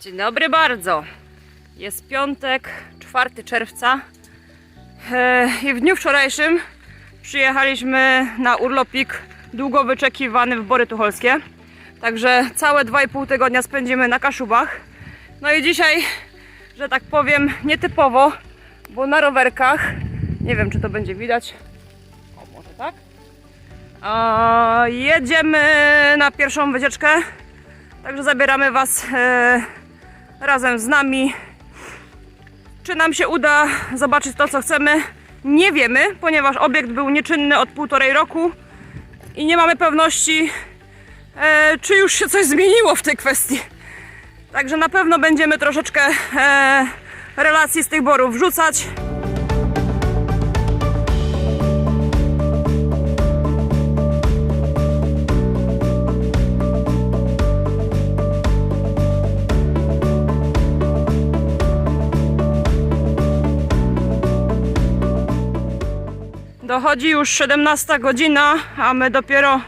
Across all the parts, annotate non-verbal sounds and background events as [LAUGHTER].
Dzień dobry bardzo. Jest piątek, 4 czerwca. E, I w dniu wczorajszym przyjechaliśmy na urlopik długo wyczekiwany w Bory Tucholskie. Także całe 2,5 tygodnia spędzimy na Kaszubach. No i dzisiaj, że tak powiem, nietypowo, bo na rowerkach, nie wiem czy to będzie widać, o może tak, jedziemy na pierwszą wycieczkę, także zabieramy Was e, razem z nami. Czy nam się uda zobaczyć to, co chcemy? Nie wiemy, ponieważ obiekt był nieczynny od półtorej roku i nie mamy pewności, e, czy już się coś zmieniło w tej kwestii. Także na pewno będziemy troszeczkę e, relacji z tych borów wrzucać. Dochodzi już 17 godzina, a my dopiero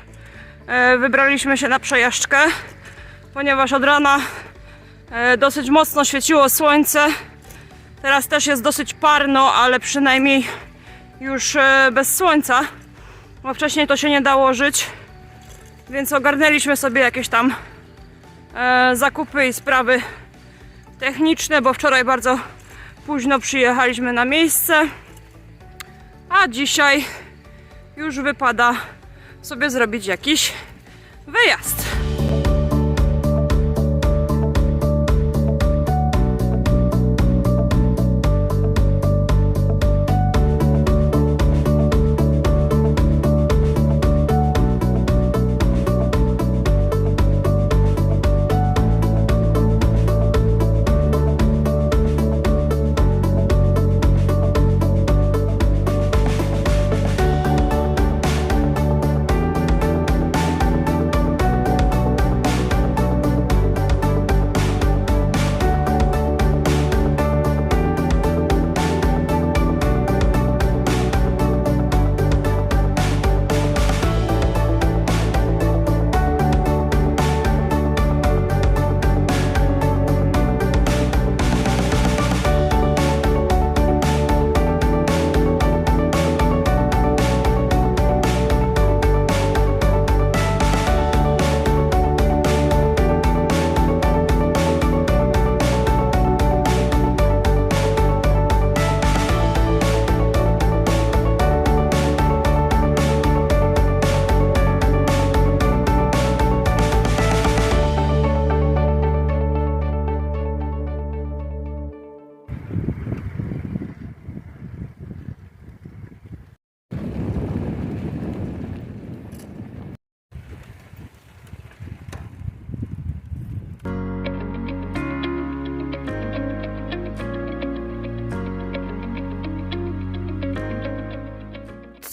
e, wybraliśmy się na przejażdżkę, ponieważ od rana e, dosyć mocno świeciło słońce. Teraz też jest dosyć parno, ale przynajmniej już e, bez słońca, bo wcześniej to się nie dało żyć. Więc ogarnęliśmy sobie jakieś tam zakupy i sprawy techniczne, bo wczoraj bardzo późno przyjechaliśmy na miejsce. A dzisiaj już wypada sobie zrobić jakiś wyjazd.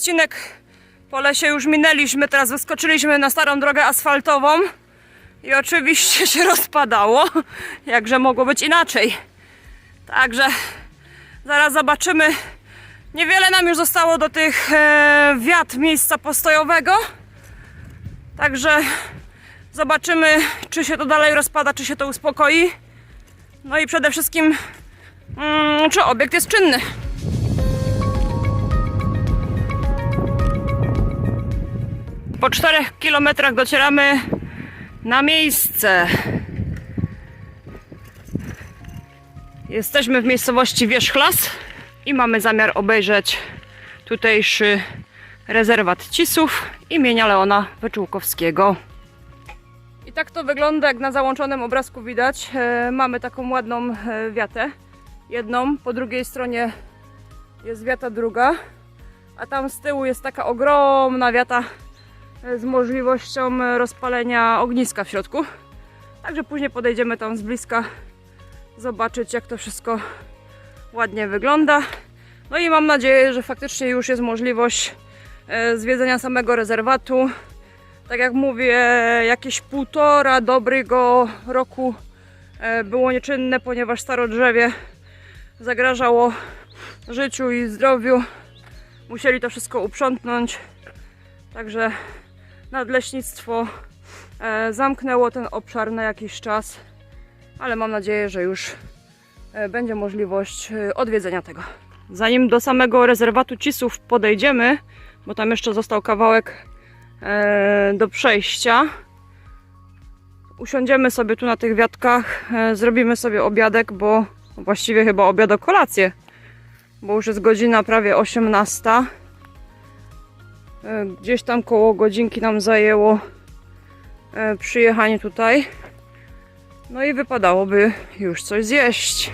Odcinek po lesie już minęliśmy, teraz wyskoczyliśmy na starą drogę asfaltową i oczywiście się [LAUGHS] rozpadało, jakże mogło być inaczej. Także zaraz zobaczymy. Niewiele nam już zostało do tych e, wiat miejsca postojowego. Także zobaczymy, czy się to dalej rozpada, czy się to uspokoi. No i przede wszystkim, mm, czy obiekt jest czynny. Po 4 kilometrach docieramy na miejsce. Jesteśmy w miejscowości Wierzchlas i mamy zamiar obejrzeć tutejszy rezerwat Cisów imienia Leona Wyczółkowskiego. I tak to wygląda, jak na załączonym obrazku widać. E, mamy taką ładną e, wiatę. Jedną, po drugiej stronie jest wiata druga, a tam z tyłu jest taka ogromna wiata z możliwością e, rozpalenia ogniska w środku. Także później podejdziemy tam z bliska, zobaczyć jak to wszystko ładnie wygląda. No i mam nadzieję, że faktycznie już jest możliwość e, zwiedzenia samego rezerwatu. Tak jak mówię, jakieś półtora dobrego roku e, było nieczynne, ponieważ staro drzewie zagrażało życiu i zdrowiu. Musieli to wszystko uprzątnąć. Także nadleśnictwo e, zamknęło ten obszar na jakiś czas ale mam nadzieję, że już e, będzie możliwość e, odwiedzenia tego. Zanim do samego rezerwatu Cisów podejdziemy, bo tam jeszcze został kawałek do przejścia, usiądziemy sobie tu na tych wiatkach, zrobimy sobie obiadek, bo właściwie chyba obiad o kolację, bo już jest godzina prawie 18. E, Gdzieś tam koło godzinki nam zajęło e, przyjechanie tutaj. No i wypadałoby już coś zjeść.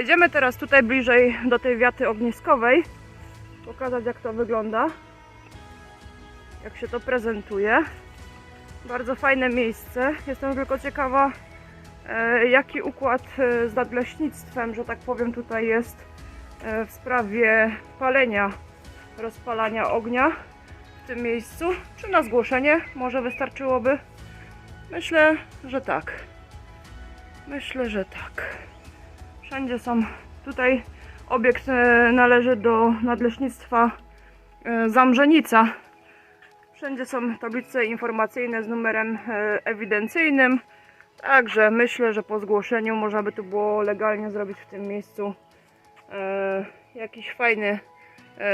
Podejdziemy teraz tutaj bliżej do tej wiaty ogniskowej. Pokazać jak to wygląda. Jak się to prezentuje. Bardzo fajne miejsce. Jestem tylko ciekawa, e, jaki układ e, z nadleśnictwem, że tak powiem, tutaj jest e, w sprawie palenia, rozpalania ognia w tym miejscu. Czy na zgłoszenie może wystarczyłoby? Myślę, że tak. Myślę, że tak. Wszędzie są. Tutaj obiekt e, należy do nadleśnictwa e, Zamrzenica. Wszędzie są tablice informacyjne z numerem e, ewidencyjnym. Także myślę, że po zgłoszeniu można by tu było legalnie zrobić w tym miejscu jakiś fajny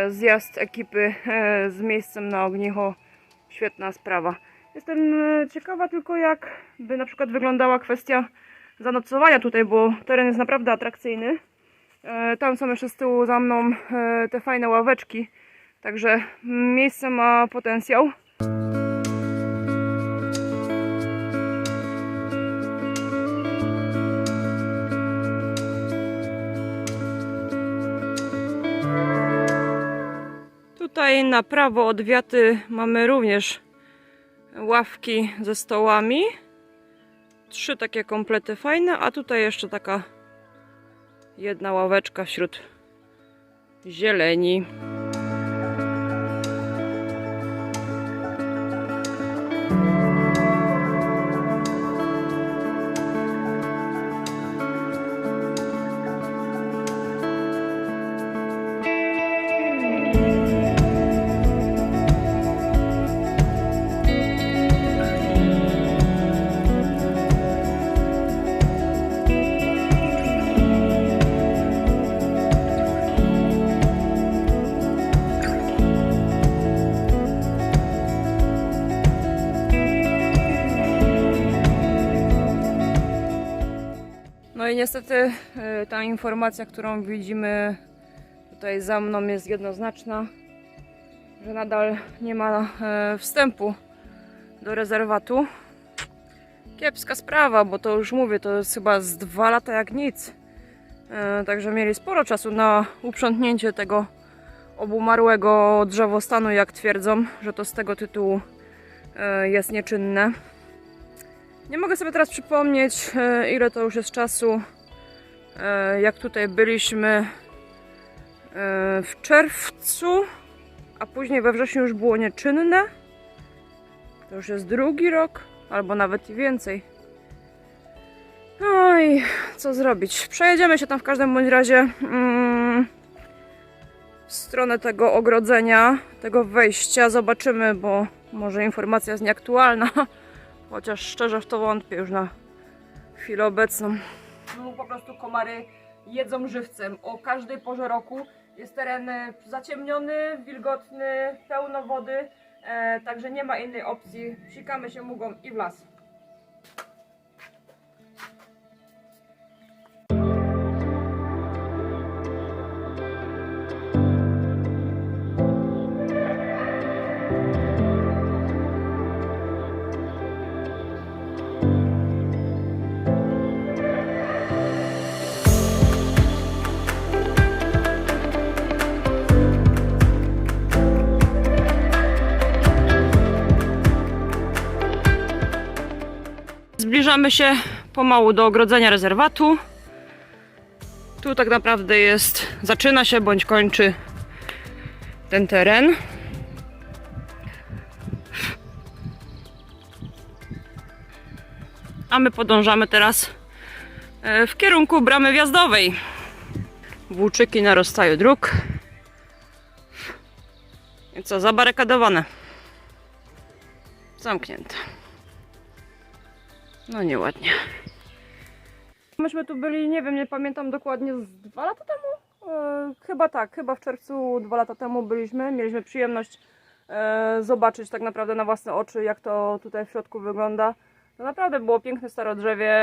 zjazd ekipy z miejscem na ognicho. Świetna sprawa. Jestem ciekawa tylko jak by na przykład wyglądała kwestia zanocowania tutaj, bo teren jest naprawdę atrakcyjny. E, Tam są jeszcze z tyłu za mną e, te fajne ławeczki, także miejsce ma potencjał. Tutaj na prawo od wiaty mamy również ławki ze stołami. Trzy takie komplety fajne, a tutaj jeszcze taka jedna ławeczka wśród zieleni. Niestety e, ta informacja, którą widzimy tutaj za mną jest jednoznaczna, że nadal nie ma e, wstępu do rezerwatu. Kiepska sprawa, bo to już mówię, to jest chyba z dwa lata jak nic. E, Także mieli sporo czasu na uprzątnięcie tego obumarłego drzewostanu, jak twierdzą, że to z tego tytułu jest nieczynne. Nie mogę sobie teraz przypomnieć, e, ile to już jest czasu, e, jak tutaj byliśmy e, w czerwcu, a później we wrześniu już było nieczynne. To już jest drugi rok, albo nawet i więcej. Oj, co zrobić? Przejedziemy się tam w każdym bądź razie mm, w stronę tego ogrodzenia, tego wejścia. Zobaczymy, bo może informacja jest nieaktualna. [LAUGHS] Chociaż szczerze w to wątpię już na chwilę obecną. No po prostu komary jedzą żywcem. O każdej porze roku jest teren e, zaciemniony, wilgotny, pełno wody, e, także nie ma innej opcji. Sikamy się mugą i w las. Zbliżamy się pomału do ogrodzenia rezerwatu. Tu tak naprawdę jest, zaczyna się bądź kończy ten teren. A my podążamy teraz e, w kierunku bramy wjazdowej. Włóczyki na rozstaju dróg. I co, zabarykadowane. Zamknięte. No nieładnie. Myśmy tu byli, nie wiem, nie pamiętam dokładnie, z dwa lata temu? E, chyba tak, chyba w czerwcu dwa lata temu byliśmy. Mieliśmy przyjemność e, zobaczyć tak naprawdę na własne oczy, jak to tutaj w środku wygląda. To naprawdę było piękne starodrzewie,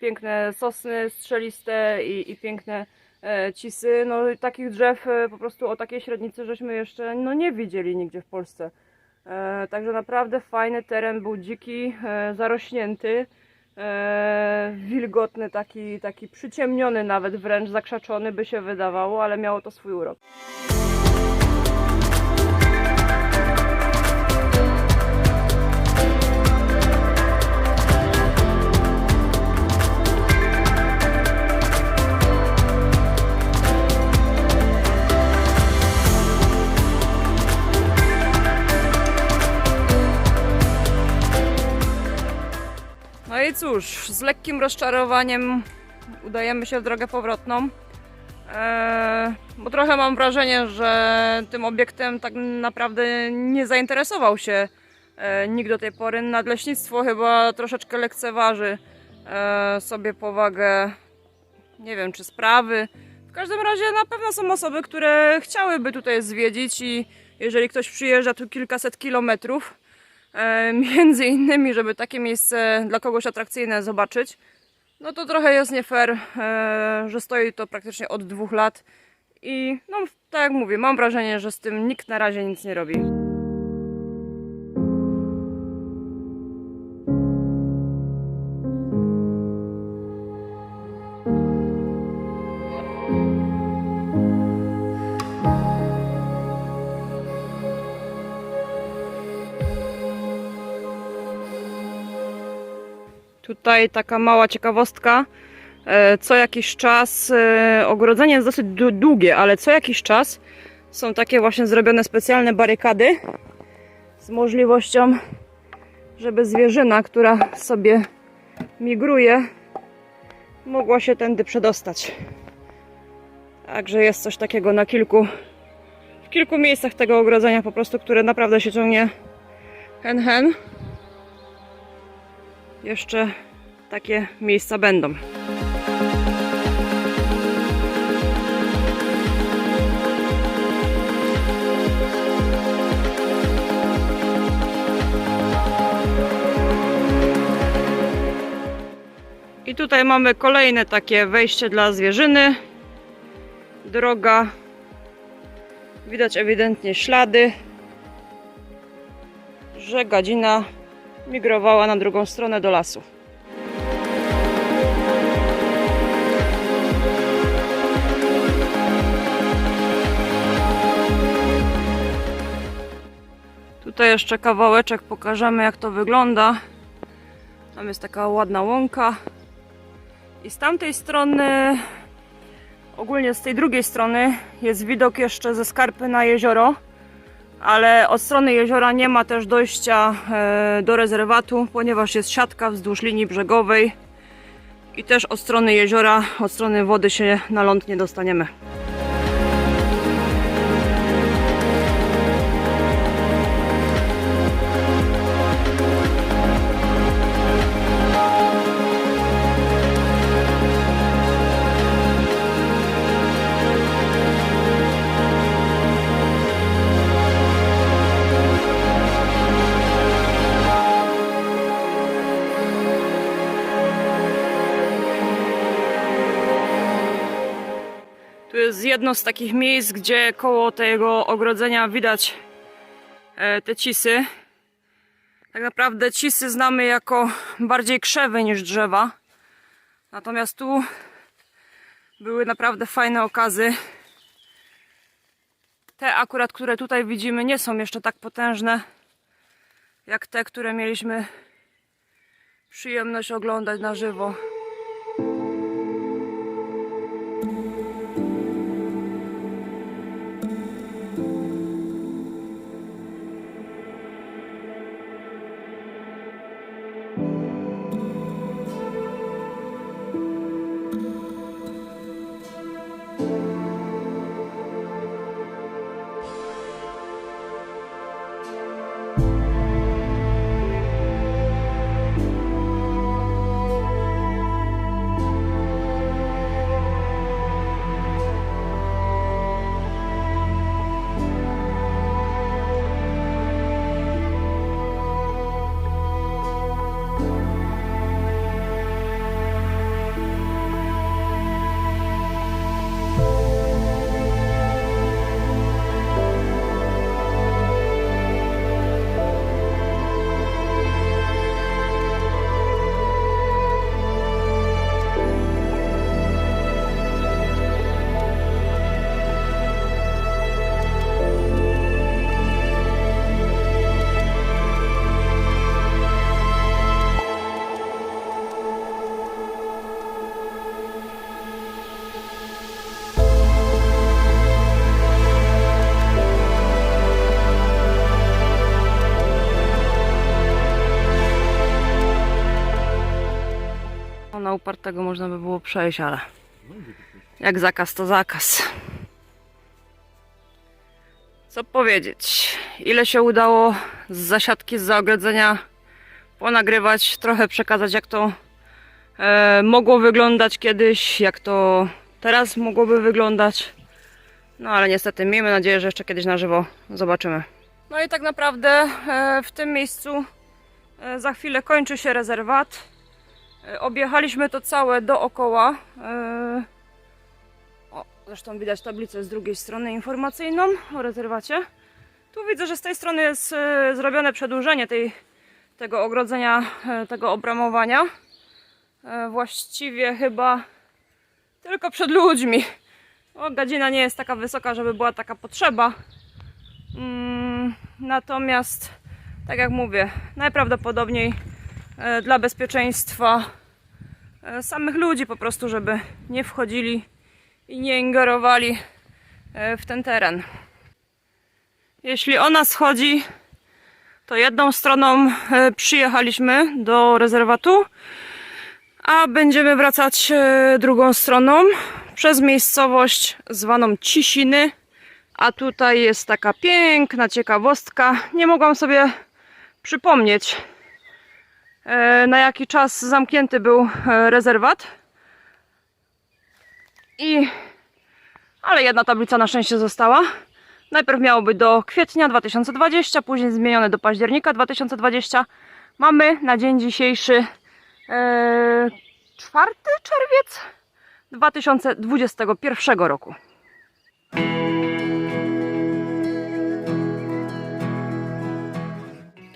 piękne sosny strzeliste i, i piękne e, cisy. No takich drzew e, po prostu o takiej średnicy żeśmy jeszcze no, nie widzieli nigdzie w Polsce. E, także naprawdę fajny teren, był dziki, e, zarośnięty, e, wilgotny, taki, taki przyciemniony nawet wręcz, zakrzaczony by się wydawało, ale miało to swój urok. I cóż, z lekkim rozczarowaniem udajemy się w drogę powrotną. Eee, bo trochę mam wrażenie, że tym obiektem tak naprawdę nie zainteresował się e, nikt do tej pory. Nadleśnictwo chyba troszeczkę lekceważy e, sobie powagę, nie wiem czy sprawy. W każdym razie na pewno są osoby, które chciałyby tutaj zwiedzić i jeżeli ktoś przyjeżdża tu kilkaset kilometrów, [LAUGHS] między innymi, żeby takie miejsce dla kogoś atrakcyjne zobaczyć, no to trochę jest nie fair, e, że stoi to praktycznie od dwóch lat i no tak jak mówię, mam wrażenie, że z tym nikt na razie nic nie robi. Tutaj taka mała ciekawostka. E, Co jakiś czas, e, ogrodzenie jest dosyć długie, ale co jakiś czas są takie właśnie zrobione specjalne barykady z możliwością, żeby zwierzyna, która sobie migruje, mogła się tędy przedostać. Także jest coś takiego na kilku, w kilku miejscach tego ogrodzenia po prostu, które naprawdę się ciągnie hen hen jeszcze takie miejsca będą. I tutaj mamy kolejne takie wejście dla zwierzyny. Droga. Widać ewidentnie ślady, że gadzina migrowała na drugą stronę do lasu. Tutaj jeszcze kawałeczek pokażemy jak to wygląda. Tam jest taka ładna łąka. I z tamtej strony, ogólnie z tej drugiej strony, jest widok jeszcze ze skarpy na jezioro. Ale od strony jeziora nie ma też dojścia e, do rezerwatu, ponieważ jest siatka wzdłuż linii brzegowej. I też od strony jeziora, od strony wody się na ląd nie dostaniemy. Jedno z takich miejsc, gdzie koło tego ogrodzenia widać e, te cisy. Tak naprawdę cisy znamy jako bardziej krzewy niż drzewa. Natomiast tu były naprawdę fajne okazy. Te akurat, które tutaj widzimy, nie są jeszcze tak potężne jak te, które mieliśmy przyjemność oglądać na żywo. Na upartego można by było przejść, ale jak zakaz, to zakaz. Co powiedzieć? Ile się udało z zasiadki, z zaogrodzenia ponagrywać, trochę przekazać, jak to e, mogło wyglądać kiedyś, jak to teraz mogłoby wyglądać. No ale niestety, miejmy nadzieję, że jeszcze kiedyś na żywo zobaczymy. No i tak naprawdę e, w tym miejscu e, za chwilę kończy się rezerwat. E, Objechaliśmy to całe dookoła. E, O, zresztą widać tablicę z drugiej strony informacyjną o rezerwacie. Tu widzę, że z tej strony jest e, zrobione przedłużenie tej, tego ogrodzenia, tego obramowania. Właściwie chyba tylko przed ludźmi. O, gadzina nie jest taka wysoka, żeby była taka potrzeba. Mm, Natomiast, tak jak mówię, najprawdopodobniej dla bezpieczeństwa samych ludzi po prostu, żeby nie wchodzili i nie ingerowali e, w ten teren. Jeśli ona schodzi, to jedną stroną e, przyjechaliśmy do rezerwatu, a będziemy wracać e, drugą stroną przez miejscowość zwaną Cisiny. A tutaj jest taka piękna ciekawostka. Nie mogłam sobie przypomnieć, e, na jaki czas zamknięty był e, rezerwat. I ale jedna tablica na szczęście została. Najpierw miało być do kwietnia 2020, później zmienione do października 2020. Mamy na dzień dzisiejszy e, 4 czerwiec 2021 roku.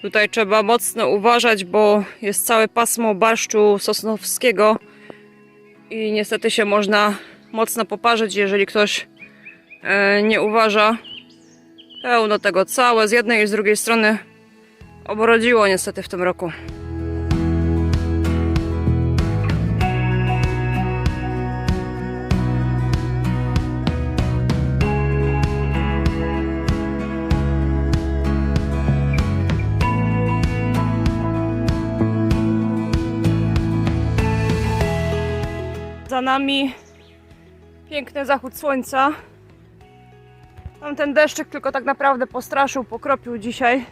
Tutaj trzeba mocno uważać, bo jest całe pasmo barszczu sosnowskiego i niestety się można mocno poparzyć, jeżeli ktoś e, nie uważa. Pełno tego całe z jednej i z drugiej strony obrodziło niestety w tym roku. Nami piękny zachód słońca. Tamten deszczyk tylko tak naprawdę postraszył, pokropił dzisiaj.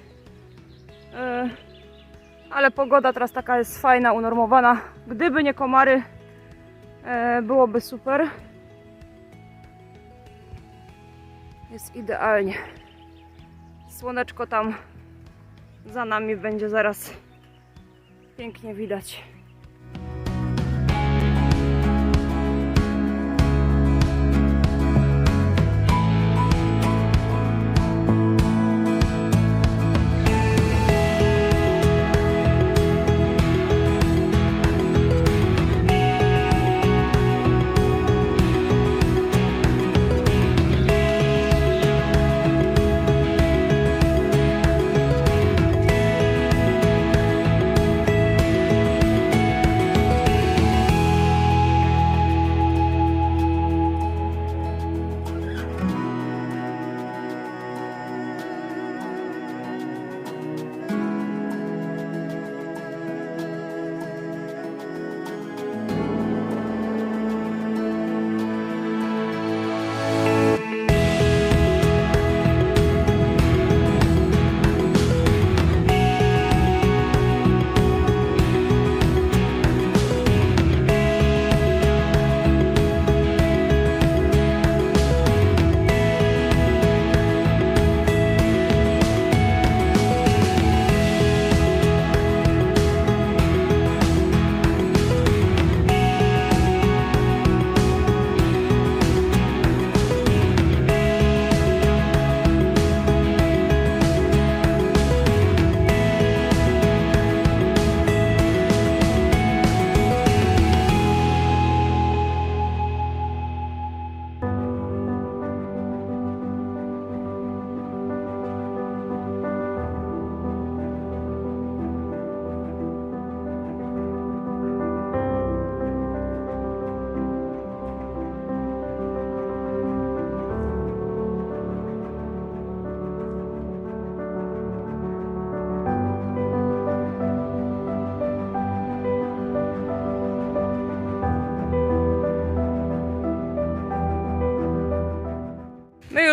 E, Ale pogoda teraz taka jest fajna, unormowana. Gdyby nie komary, e, byłoby super. Jest idealnie. Słoneczko tam za nami będzie zaraz pięknie widać.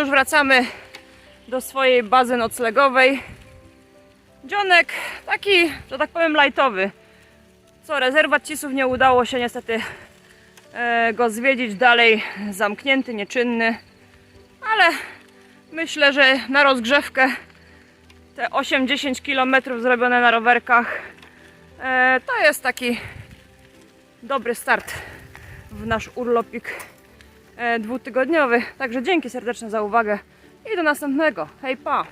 Już wracamy do swojej bazy noclegowej. Dzionek taki, że tak powiem, lightowy. Co, rezerwat Cisów nie udało się niestety e, go zwiedzić dalej. Zamknięty, nieczynny. Ale myślę, że na rozgrzewkę te 8-10 km zrobione na rowerkach e, to jest taki dobry start w nasz urlopik dwutygodniowy. Także dzięki serdeczne za uwagę i do następnego. Hej pa!